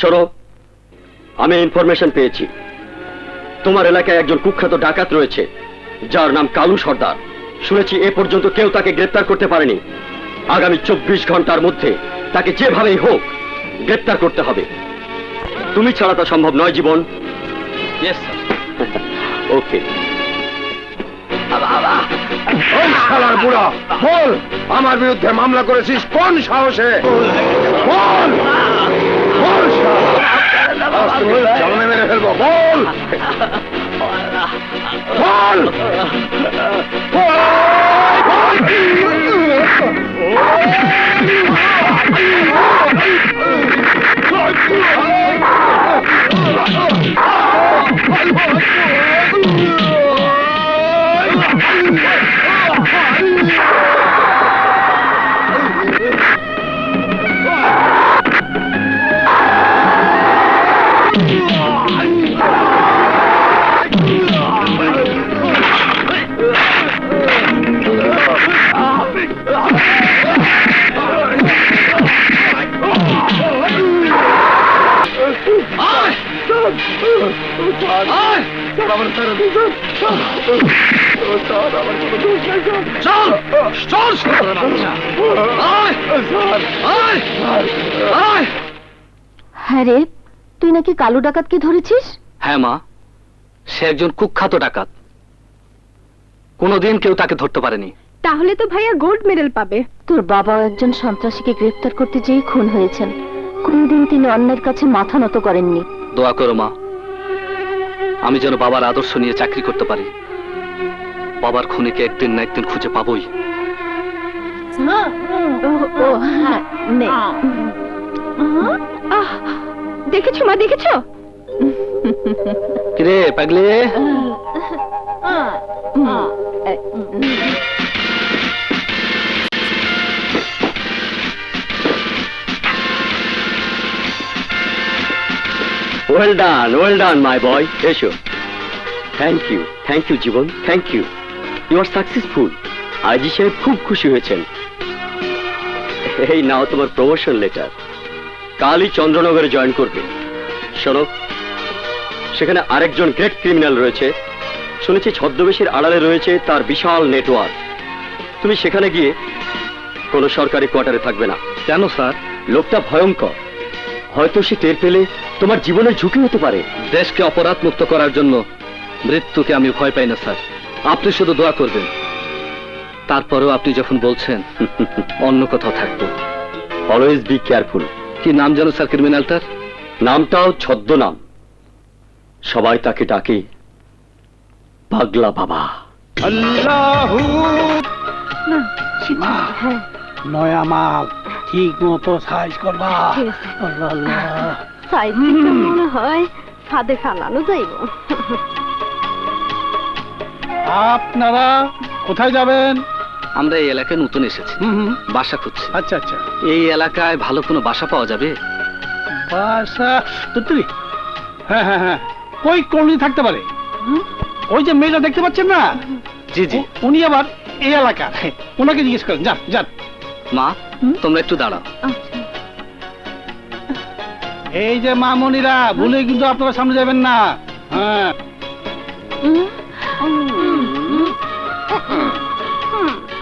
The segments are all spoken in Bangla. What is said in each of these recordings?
শোনো আমি ইনফরমেশন পেয়েছি। তোমার এলাকায় একজন কুখ্যাত ডাকাত রয়েছে যার নাম কালু সর্দার। শুনেছি এ পর্যন্ত কেউ তাকে গ্রেপ্তার করতে পারেনি। আগামী চব্বিশ ঘণ্টার মধ্যে তাকে যেভাবেই হোক গ্রেপ্তার করতে হবে। তুমি ছাড়া তা সম্ভব নয় জীবন। ওকে ওই শালার বুড়া বল আমার বিরুদ্ধে মামলা করেছিস কোন সাহসে? বল! মেরে ফেলব। বল! বল! হ্যাঁ রে তুই নাকি কালো ডাকাত ডাকাতকে ধরেছিস? হ্যাঁ মা সে একজন কুখ্যাত ডাকাত। কোনোদিন কেউ তাকে ধরতে পারেনি। তাহলে তো ভাইয়া গোল্ড মেডেল পাবে। তোর বাবা একজন সন্ত্রাসীকে গ্রেফতার করতে যেই খুন হয়েছেন। কোনদিন তিনি অন্যের কাছে মাথা নত করেননি। দোয়া করো মা। আমি যেন বাবার আদর্শ নিয়ে চাকরি করতে পারি। বাবার খুনিকে একদিন না একদিন খুঁজে পাবই। ও ও হ্যাঁ দেখেছ মা দেখেছ? কিরে পাগলে? Well done well done my boy এসো thank you thank you Jibon thank you you R successful IG সাহেব খুব খুশি হয়েছেন। এই নাও তোমার প্রমোশন লেটার কালই চন্দ্রনগরে জয়েন করবে। শোনো সেখানে আরেকজন গ্রেট ক্রিমিনাল রয়েছে। শুনেছি ছদ্মবেশের আড়ালে রয়েছে তার বিশাল নেটওয়ার্ক তুমি সেখানে গিয়ে কোনো সরকারি কোয়ার্টারে থাকবে না। কেন স্যার? লোকটা ভয়ঙ্কর। হয়তো সে টের পেলে তোমার জীবনের ঝুঁকি হতে পারে। দেশকে অপরাধ মুক্ত করার জন্য মৃত্যুকে আমি ভয় পাই না স্যার। আপনি শুধু দোয়া করবেন। তারপরেও আপনি যখন বলছেন অন্য কোথাও থাকব। অলওয়েজ বি কেয়ারফুল কি নাম জানো স্যার ক্রিমিনালটার নামটাও ছদ্মনাম সবাই তাকে ডাকে পাগলা বাবা। আল্লাহু সীমা হ্যাঁ। নয়া মাল ঠিক মতো সাইজ করবা। আল্লাহ আল্লাহ। সাইজ মনে হয় ছাদে ফেলানো যাইব। আপনারা কোথায় যাবেন? আমরা এই এলাকায় নতুন এসেছি। বাসা খুঁজছি। আচ্ছা আচ্ছা। এই এলাকায় ভালো কোনো বাসা পাওয়া যাবে? বাসা? হ্যাঁ হ্যাঁ হ্যাঁ। ওই কলোনি থাকতে পারে। ওই যে মেয়েটা দেখতে পাচ্ছেন না? জি জি। উনি আবার এই এলাকা ওনাকে জিজ্ঞেস করেন যান যান। মা তোমরা একটু দাঁড়াও। আচ্ছা। এই যে মামনিরা ভুলে কিন্তু আপনারা সামনে যাবেন না। হ্যাঁ।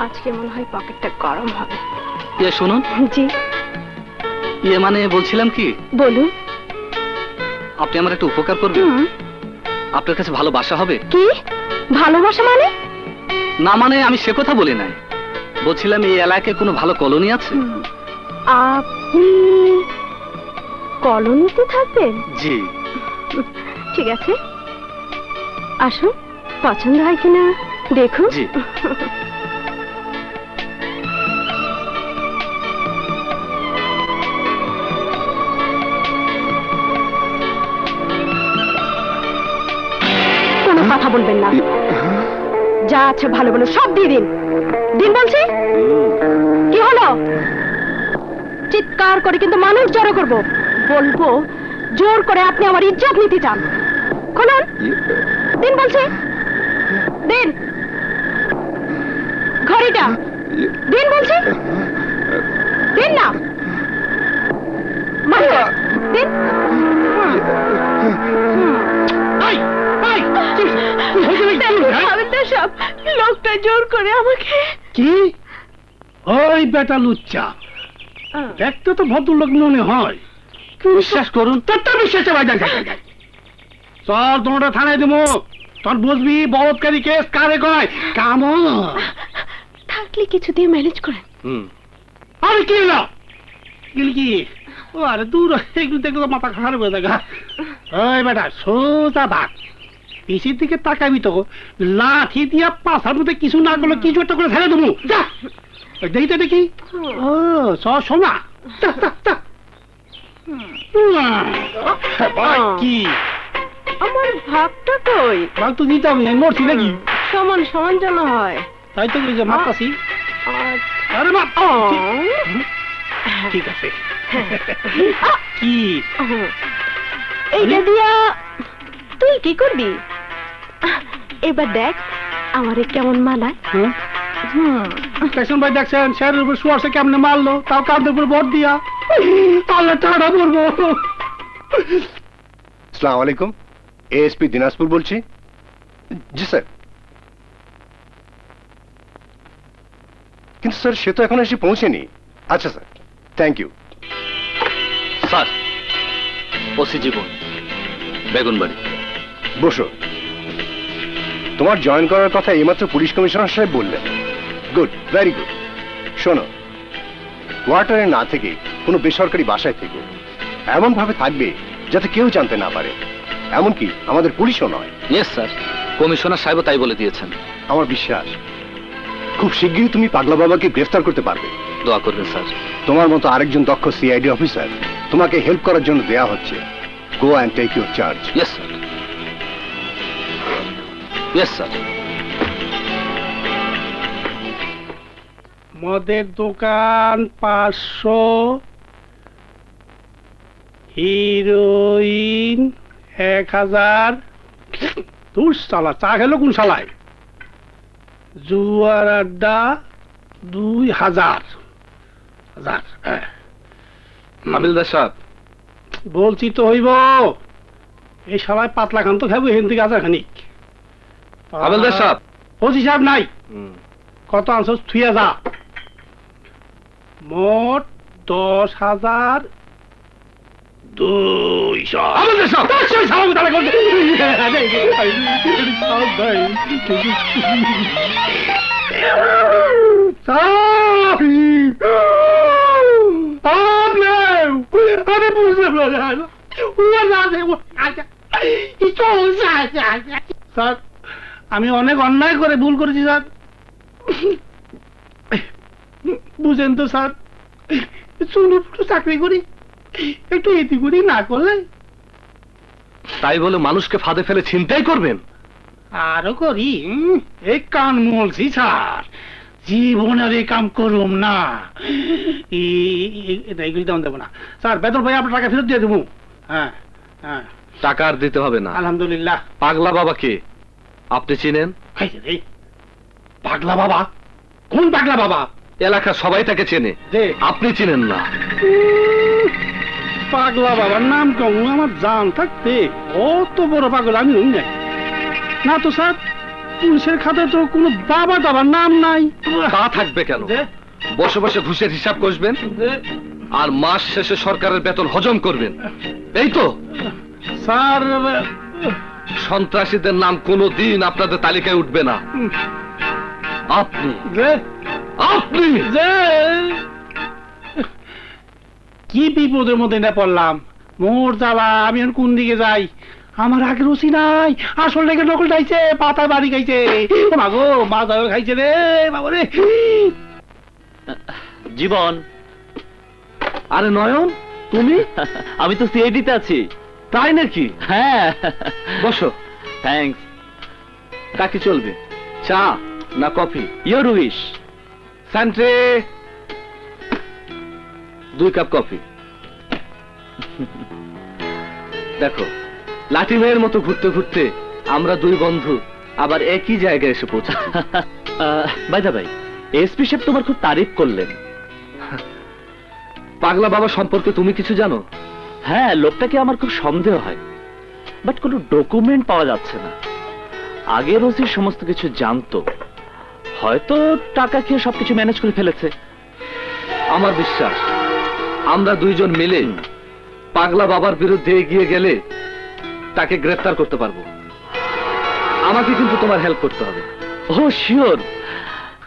আজকে মনে হয় পকেটটা গরম হবে। ইয়ে শুনুন। জি। ইয়ে মানে বলছিলাম কি? বলুন। আপনি আমার একটা উপকার করবেন। আপনার কাছে ভালোবাসা হবে। কি? ভালোবাসা মানে? না মানে আমি সে কথা বলি নাই। বলছিলাম এই এলাকায় কোনো ভালো কলোনি আছে? আপনি কলোনিতে থাকবেন জি। ঠিক আছে। আসুন পছন্দ হয় কিনা দেখুন। জি। কোনো কথা বলবেন না। যা আছে ভালো ভালো সব দিয়ে দিন। দিন বলছি? কি হলো? চিৎকার করে কিন্তু মানুষ জড়ো করব। বলব জোর করে আপনি আমার ইজ্জত নিতে চান। খুলুন। দিন বলছি। দিন। ঘড়িটা। দিন বলছি। দিন না। লোকটা জোর করে আমাকে কি? ওই বেটা লুচ্চা। দেখতে তো ভদ্রলোক মনে হয়। বিশ্বাস করুন তোর তো বিশ্বাস দেখ। চল তোমরা থানায় দেবো। তোর বুঝবি বলৎকারী কেস কারে কয়? কাম থাকলে কিছু দিয়ে ম্যানেজ করেন। হুম। আরে কি না কি? ও আরে দূর এগুলো দেখলে তো মাথা খারাপ হয়ে দেখা ওই বেটা সোজা ভাগ। পিসির দিকে তাকাবি তো লাঠি দিয়া পাশার মধ্যে কিছু না করলে কিছু একটা করে ফেলে দেবো। যা! দেখি? তো দেখি ও সোনা কি? আমার ভাগটা কই? ভাগ তো দিতে হবে আমি মরছি নাকি? সমান সমান যেন হয়। তাই তো মাতাছি আচ্ছা। আরে ঠিক আছে। কি? এইটা দিয়া তুই কি করবি? এবার দেখ আমারে কেমন মানায়। হুম। হুম। ভাই দেখছেন স্যারের উপর শুয়ারছে কেমনে মারলো তাও কাঁধের উপর ভর দিয়া। আল্লাহ টাকা পড়ব সালাম আলাইকুম। এএসপি দিনাজপুর বলছি। জি স্যার। কিন্তু স্যার সে তো এখন এসে পৌঁছেনি। আচ্ছা sir. Thank you sir OC Jibon Begunbari. বসো। তোমার জয়েন করার কথা এইমাত্র পুলিশ কমিশনার সাহেব বললেন। Good very good. শোনো কোয়ার্টারে না থেকে কোনো বেসরকারি বাসায় থেকো। এমন ভাবে থাকবে যাতে কেউ জানতে না পারে। এমনকি আমাদের পুলিশও নয়। ইয়েস স্যার কমিশনার সাহেব তাই বলে দিয়েছেন। আমার বিশ্বাস খুব শিগগিরই তুমি পাগলা বাবাকে গ্রেফতার করতে পারবে। দোয়া করবেন স্যার তোমার মতো আরেকজন দক্ষ সিআইডি অফিসার তোমাকে হেল্প করার জন্য দেয়া হচ্ছে। Go and take your charge yes sir yes sir মদের দোকান পাঁচশো হিরোইন এক হাজার। তুই সালা চা খেলো কোন সালায় জুয়ার আড্ডা দুই হাজার। হাজার হ্যাঁ। হাবিলদার সাহেব। বলছি তো হইব এই সবাই পাতলা খান তো খাব হেন থেকে আজার খানিক। হাবিলদার সাহেব। ওজি সাহেব নাই? কত আনছস? থুই যা মোট দশ হাজার সালাম তাহলে করতে আরে বুঝতে স্যার আমি অনেক অন্যায় করে ভুল করেছি স্যার। বুঝেন তো স্যার। চাকরি করি। একটু এটি করি না করলে? তাই বলে মানুষকে ফাঁদে ফেলে ছিনতাই করবেন? আরও করি এই কান মলছি স্যার। জীবনের এই কাম করুম না। দাম দেবো না। স্যার বেতন ভাই আপনার টাকা ফেরত দিয়ে দেবো। হ্যাঁ হ্যাঁ। টাকা আর দিতে হবে না। আলহামদুলিল্লাহ। পাগলা বাবাকে আপনি চিনেন? রে পাগলা বাবা? কোন পাগলা বাবা? এলাকার সবাই তাকে চেনে। আপনি চিনেন না। পাগলা বাবার নাম কম আমার জান থাকতে অত বড় পাগল আমি হই নাই। না তো স্যার পুলিশের খাতায় তো কোনো বাবা দাবার নাম নাই। তা থাকবে কেন? বসে বসে ঘুষের হিসাব কষবেন আর মাস শেষে সরকারের বেতন হজম করবেন। এই তো। স্যার সন্ত্রাসীদের নাম কোনো দিন আপনাদের তালিকায় উঠবে না। আপনি। আপনি। কি বিপদের মধ্যে না পড়লাম? মোর জ্বালা আমি এখন কোন দিকে যাই? আমার আগে রুচি নাই। আসল লেগে নকল খাইছে পাতা বাড়ি খাইছে। মাগো বাদা খাইছে রে বাবা রে। জীবন। আরে নয়ন তুমি? আমি তো সিআইডিতে আছি। তাই নাকি? হ্যাঁ। বসো। থ্যাঙ্কস কাকি চলবে। চা না কফি? ইয়োর উইশ স্যান্ট্রে দুই কাপ কফি। দেখো লাঠি মেয়ের মতো ঘুরতে ঘুরতে আমরা দুই বন্ধু আবার একই জায়গায় এসে পৌঁছা বাই দা ভাই এসপি সাহেব তোমার খুব তারিফ করলেন। পাগলা বাবা সম্পর্কে তুমি কিছু জানো? হ্যাঁ লোকটাকে আমার খুব সন্দেহ হয়। বাট কোনো ডকুমেন্ট পাওয়া যাচ্ছে না। আগের ওসি সমস্ত কিছু জানতো। হয়তো টাকা খেয়ে সবকিছু ম্যানেজ করে ফেলেছে। আমার বিশ্বাস আমরা দুইজন মিলে পাগলা বাবার বিরুদ্ধে এগিয়ে গেলে তাকে গ্রেফতার করতে পারব। আমাকে কিন্তু তোমার হেল্প করতে হবে। ও শিওর